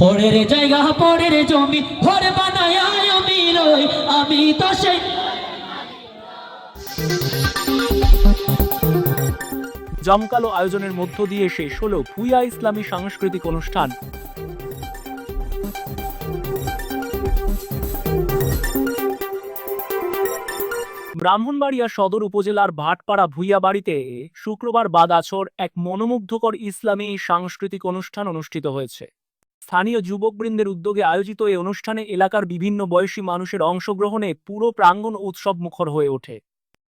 পরের জায়গা, পরের জমি, ঘর বানায় আমি রই আমি তো সেই জমকালো আয়োজনের মধ্য দিয়ে শেষ হলো ভুইয়া ইসলামী সাংস্কৃতিক অনুষ্ঠান। ব্রাহ্মণবাড়িয়া সদর উপজেলার ভাটপাড়া ভুইয়া বাড়িতে শুক্রবার বাদ আছর এক মনোমুগ্ধকর ইসলামী সাংস্কৃতিক অনুষ্ঠান অনুষ্ঠিত হয়েছে। স্থানীয় যুবকবৃন্দের উদ্যোগে আয়োজিত এই অনুষ্ঠানে এলাকার বিভিন্ন বয়সী মানুষের অংশগ্রহণে পুরো প্রাঙ্গণ উৎসব মুখর হয়ে ওঠে।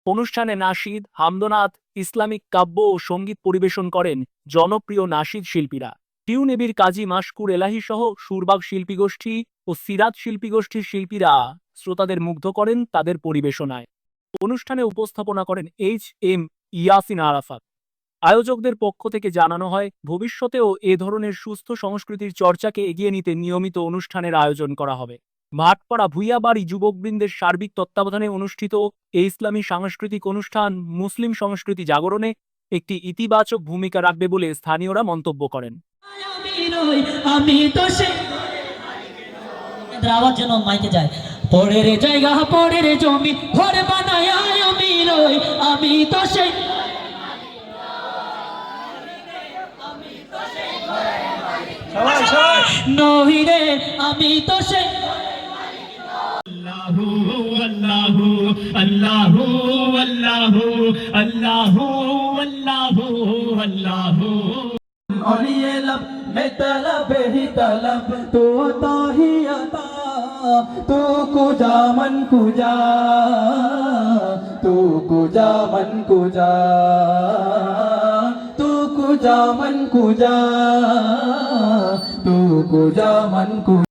অনুষ্ঠানে নাশিদ হামদনাথ, ইসলামিক কাব্য ও সংগীত পরিবেশন করেন জনপ্রিয় নাশিদ শিল্পীরা। টিউনেবির কাজী মাসকুর এলাহি সহ সুরবাগ শিল্পী গোষ্ঠী ও সিরাত শিল্পী গোষ্ঠীর শিল্পীরা শ্রোতাদের মুগ্ধ করেন তাদের পরিবেশনায়। অনুষ্ঠানে উপস্থাপনা করেন এইচ এম ইয়াসিন আরাফাত। আয়োজকদের পক্ষ থেকে জানানো হয়, ভবিষ্যতেও এ ধরনের সুস্থ সংস্কৃতির চর্চাকে এগিয়ে নিতে নিয়মিত অনুষ্ঠানের আয়োজন করা হবে। ভাটপাড়া ভুইয়াবাড়ি যুবকবৃন্দের সার্বিক তত্ত্বাবধানে অনুষ্ঠিত এই ইসলামী সাংস্কৃতিক অনুষ্ঠান মুসলিম সংস্কৃতি জাগরণে একটি ইতিবাচক ভূমিকা রাখবে বলে স্থানীয়রা মন্তব্য করেন। আওয়াজ যেন মাইকে যায়। পরের জায়গা, পরের জমি, ঘর বানায় আমি তো সেই নহিরে আমি তো সে اللہ اللہ اللہ اللہ اللہ اللہ اور یہ لب میں طلب ہی طلب تو عطا ہی عطا تو کجا من کجا تو کجا من کجا تو کجا من کجا तू कुजा मन कुजा